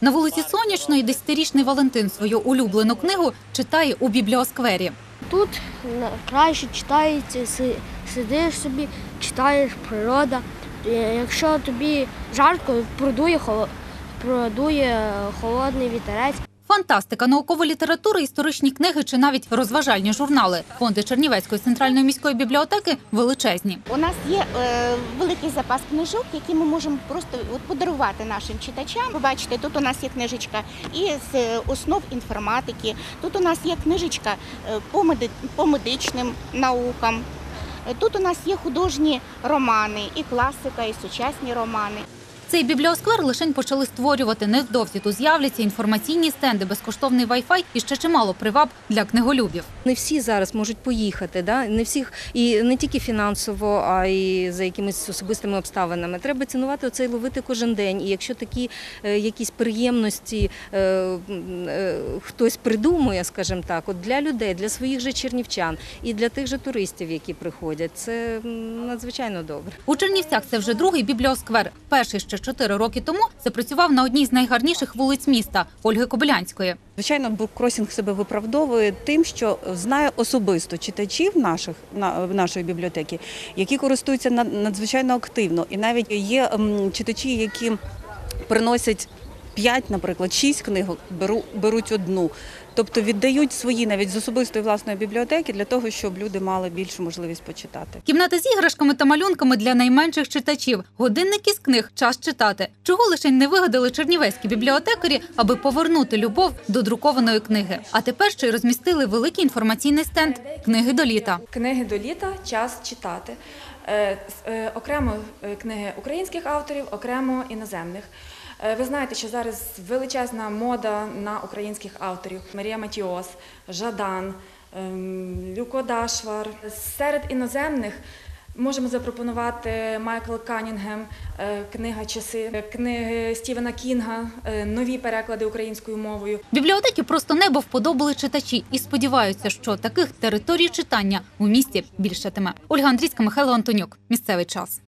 На вулиці Сонячної десятирічний Валентин свою улюблену книгу читає у бібліосквері. Тут краще читається, сидиш собі, читаєш природа. Е, Якщо тобі жарко, продує, продує холодний вітерець. Фантастика, наукова література, історичні книги чи навіть розважальні журнали. Фонди Чернівецької центральної міської бібліотеки величезні. У нас є е, великий запас книжок, які ми можемо просто от, подарувати нашим читачам. Ви бачите, тут у нас є книжечка із е, основ інформатики. Тут у нас є книжечка е, по, меди- по медичним наукам. Е, Тут у нас є художні романи, і класика, і сучасні романи. Цей бібліосквер лишень почали створювати. Невдовзі тут з'являться інформаційні стенди, безкоштовний вай-фай і ще чимало приваб для книголюбів. Не всі зараз можуть поїхати, да? не всіх і не тільки фінансово, а й за якимись особистими обставинами. Треба цінувати оцей ловити кожен день. І якщо такі е, якісь приємності е, е, хтось придумує, скажімо так, от для людей, для своїх же чернівчан і для тих же туристів, які приходять, це надзвичайно добре. У Чернівцях це вже другий бібліосквер. Перший ще чотири роки тому запрацював на одній з найгарніших вулиць міста Ольги Кобилянської. Звичайно, буккросінг себе виправдовує тим, що знає особисто читачів наших на, нашої бібліотеки, які користуються над- надзвичайно активно. І навіть є читачі, які приносять 5, наприклад, 6 книг, беру, беруть одну. Тобто віддають свої навіть з особистої власної бібліотеки для того, щоб люди мали більшу можливість почитати. Кімната з іграшками та малюнками для найменших читачів. Годинник із книг час читати. Чого лише не вигадали чернівецькі бібліотекарі, аби повернути любов до друкованої книги. А тепер ще й розмістили великий інформаційний стенд книги до літа. Книги до літа час читати. Е, е, Окремо е, книги українських авторів, окремо іноземних. Е, Ви знаєте, що зараз величезна мода на українських авторів: Марія Матіос, Жадан, ем, Люко Дашвар. Серед іноземних можемо запропонувати Майкл Канінгем, е, книга Часи, е, книги Стівена Кінга, нові переклади українською мовою. Бібліотеки просто небо вподобали читачі і сподіваються, що таких територій читання у місті більшатиме. Ольга Андрійська, Михайло Антонюк. Місцевий час.